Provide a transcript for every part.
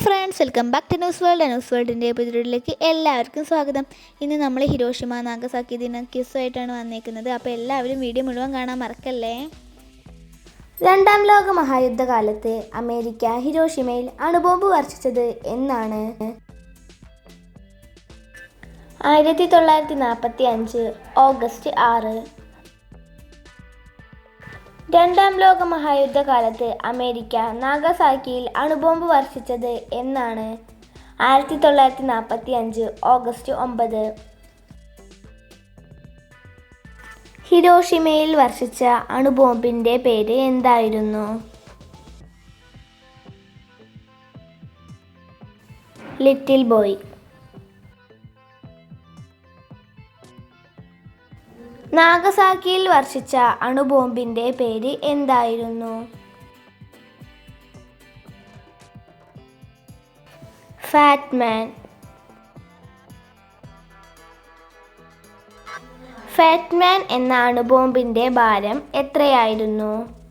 Friends welcome back to news world news വേൾഡിന്റെ എപ്പിസോഡിലേക്ക് എല്ലാവർക്കും സ്വാഗതം. ഇന്ന് നമ്മൾ ഹിരോഷിമ നാഗസാക്കി ദിന ക്യൂസുമായിട്ടാണ് വന്നേക്കുന്നത്. അപ്പോൾ എല്ലാവരും വീഡിയോ മുഴുവൻ കാണാൻ മറക്കല്ലേ? രണ്ടാം ലോക മഹായുദ്ധകാലത്ത് അമേരിക്ക ഹിരോഷിമയിൽ അണുബോംബ് വർഷിച്ചത് എന്നാണ്. ആയിരത്തി തൊള്ളായിരത്തി നാൽപ്പത്തി അഞ്ച് ഓഗസ്റ്റ് ആറ് രണ്ടാം ലോക മഹായുദ്ധകാലത്ത് അമേരിക്ക നാഗസാക്കിയിൽ അണുബോംബ് വർഷിച്ചത് എന്നാണ് ആയിരത്തി തൊള്ളായിരത്തി നാൽപ്പത്തി അഞ്ച് ഓഗസ്റ്റ് ഒമ്പത്. ഹിരോഷിമയിൽ വർഷിച്ച അണുബോംബിന്റെ പേര് എന്തായിരുന്നു? Little boy. നാഗസാക്കിയിൽ വർഷിച്ച അണുബോംബിന്റെ പേര് എന്തായിരുന്നു? ഫാറ്റ്മാൻ. ഫാറ്റ്മാൻ എന്ന അണുബോംബിന്റെ ഭാരം എത്രയായിരുന്നു?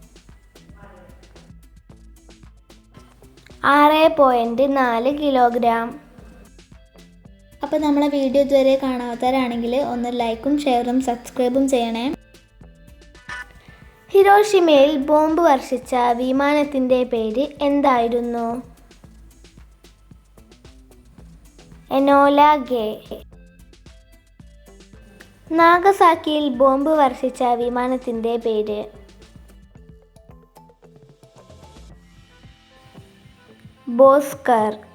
ആറ് പോയിന്റ് നാല് കിലോഗ്രാം. അപ്പോൾ നമ്മളെ വീഡിയോ ഇതുവരെ കാണാത്തവരാണെങ്കിൽ ഒന്ന് ലൈക്കും ഷെയറും സബ്സ്ക്രൈബും ചെയ്യണേ. ഹിരോഷിമയിൽ ബോംബ് വർഷിച്ച വിമാനത്തിന്റെ പേര് എന്തായിരുന്നു? എനോല ഗേ. നാഗസാക്കിയിൽ ബോംബ് വർഷിച്ച വിമാനത്തിന്റെ പേര്. ബോസ്കർ.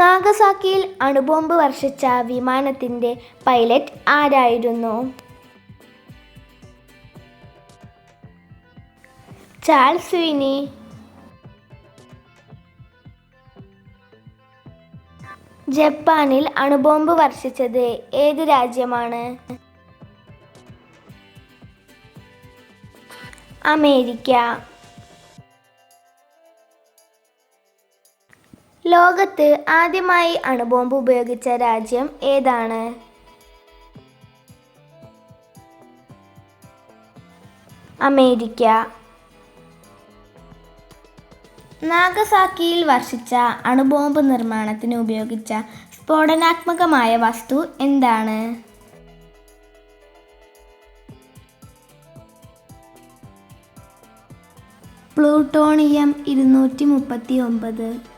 നാഗസാക്കിയിൽ അണുബോംബ് വർഷിച്ച വിമാനത്തിന്റെ പൈലറ്റ് ആരായിരുന്നു? ചാൾസ് വിനി. ജപ്പാനിൽ അണുബോംബ് വർഷിച്ചത് ഏത് രാജ്യമാണ്? അമേരിക്ക. ലോകത്ത് ആദ്യമായി അണുബോംബ് ഉപയോഗിച്ച രാജ്യം ഏതാണ്? അമേരിക്ക. നാഗസാക്കിയിൽ വർഷിച്ച അണുബോംബ് നിർമ്മാണത്തിന് ഉപയോഗിച്ച സ്ഫോടനാത്മകമായ വസ്തു എന്താണ്? പ്ലൂട്ടോണിയം ഇരുന്നൂറ്റി മുപ്പത്തി ഒമ്പത്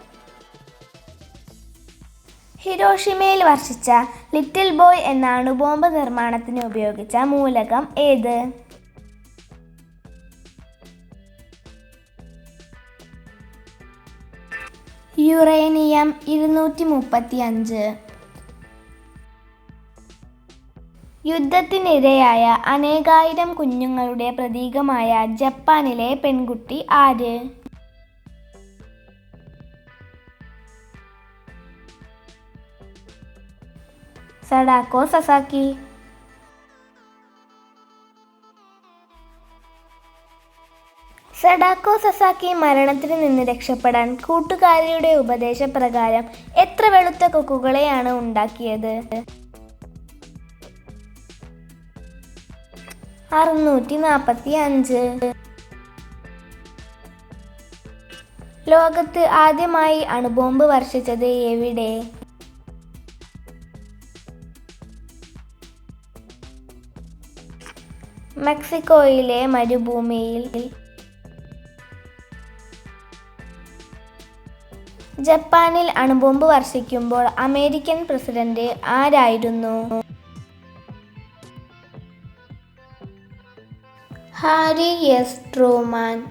ഹിരോഷിമയിൽ വർഷിച്ച ലിറ്റിൽ ബോയ് എന്ന അണുബോംബ് നിർമ്മാണത്തിന് ഉപയോഗിച്ച മൂലകം ഏത്? യുറേനിയം ഇരുന്നൂറ്റി മുപ്പത്തി അഞ്ച് യുദ്ധത്തിനിരയായ അനേകായിരം കുഞ്ഞുങ്ങളുടെ പ്രതീകമായ ജപ്പാനിലെ പെൺകുട്ടി ആര്? സഡാക്കോ സസാക്കി സഡാക്കോ സസാക്കി മരണത്തിൽ നിന്ന് രക്ഷപ്പെടാൻ കൂട്ടുകാരിയുടെ ഉപദേശപ്രകാരം എത്ര വെളുത്ത കൊക്കുകളെയാണ് ഉണ്ടാക്കിയത്? അറുന്നൂറ്റി നാൽപ്പത്തി അഞ്ച് ലോകത്ത് ആദ്യമായി അണുബോംബ് വർഷിച്ചത് എവിടെ? മെക്സിക്കോയിലെ മരുഭൂമിയിൽ ജപ്പാനിൽ അണുബോംബ് വർഷിക്കുമ്പോൾ അമേരിക്കൻ പ്രസിഡന്റ് ആരായിരുന്നു? Harry S. ട്രൂമാൻ.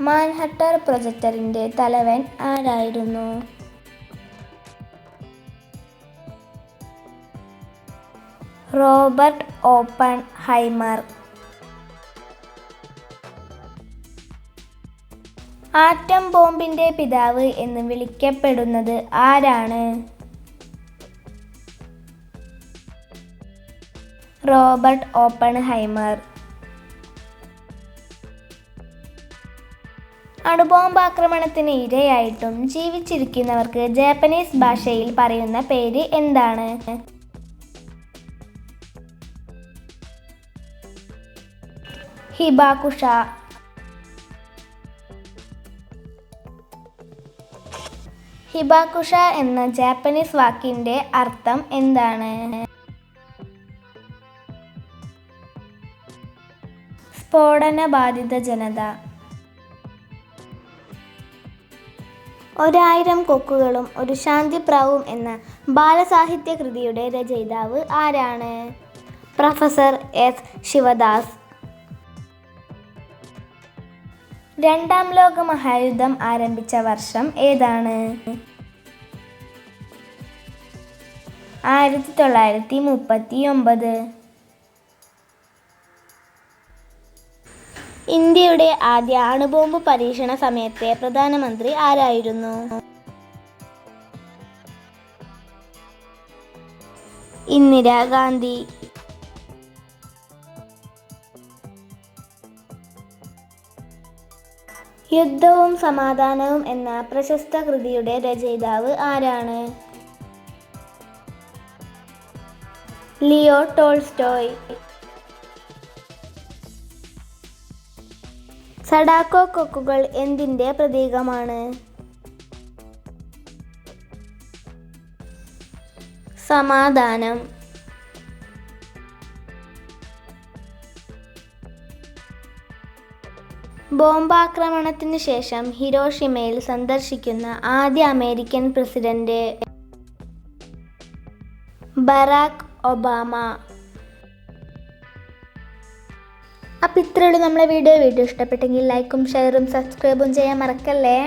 മാൻഹട്ടർ പ്രൊജക്ടറിന്റെ തലവൻ ആരായിരുന്നു? റോബർട്ട് ഓപ്പൺ ഹൈമർ ആറ്റം ബോംബിന്റെ പിതാവ് എന്ന് വിളിക്കപ്പെടുന്നത് ആരാണ്? റോബർട്ട് ഓപ്പൺ ഹൈമർ അണുബോംബ് ആക്രമണത്തിന് ഇരയായിട്ടും ജീവിച്ചിരിക്കുന്നവർക്ക് ജാപ്പനീസ് ഭാഷയിൽ പറയുന്ന പേര് എന്താണ്? ഹിബാകുഷ. ഹിബാകുഷ എന്ന ജാപ്പനീസ് വാക്കിന്റെ അർത്ഥം എന്താണ്? സ്ഫോടന ബാധിത ജനത. ഒരായിരം കൊക്കുകളും ഒരു ശാന്തിപ്രാവും എന്ന ബാലസാഹിത്യ കൃതിയുടെ രചയിതാവ് ആരാണ്? Professor S Sivadas. രണ്ടാം ലോക മഹായുദ്ധം ആരംഭിച്ച വർഷം ഏതാണ്? ആയിരത്തി തൊള്ളായിരത്തി മുപ്പത്തി ഒമ്പത് ഇന്ത്യയുടെ ആദ്യ അണുബോംബ് പരീക്ഷണ സമയത്തെ പ്രധാനമന്ത്രി ആരായിരുന്നു? ഇന്ദിരാഗാന്ധി. യുദ്ധവും സമാധാനവും എന്ന പ്രശസ്ത കൃതിയുടെ രചയിതാവ് ആരാണ്? Leo Tolstoy. സഡാക്കോ കൊക്കുകൾ എന്തിന്റെ പ്രതീകമാണ്? സമാധാനം. ബോംബാക്രമണത്തിന് ശേഷം ഹിരോഷിമയിൽ സന്ദർശിക്കുന്ന ആദ്യ അമേരിക്കൻ പ്രസിഡന്റ് ബറാക്ക് ഒബാമ. അപ്പം ഇത്രയുള്ളൂ നമ്മളെ വീഡിയോ. വീഡിയോ ഇഷ്ടപ്പെട്ടെങ്കിൽ ലൈക്കും ഷെയറും സബ്സ്ക്രൈബും ചെയ്യാൻ മറക്കല്ലേ?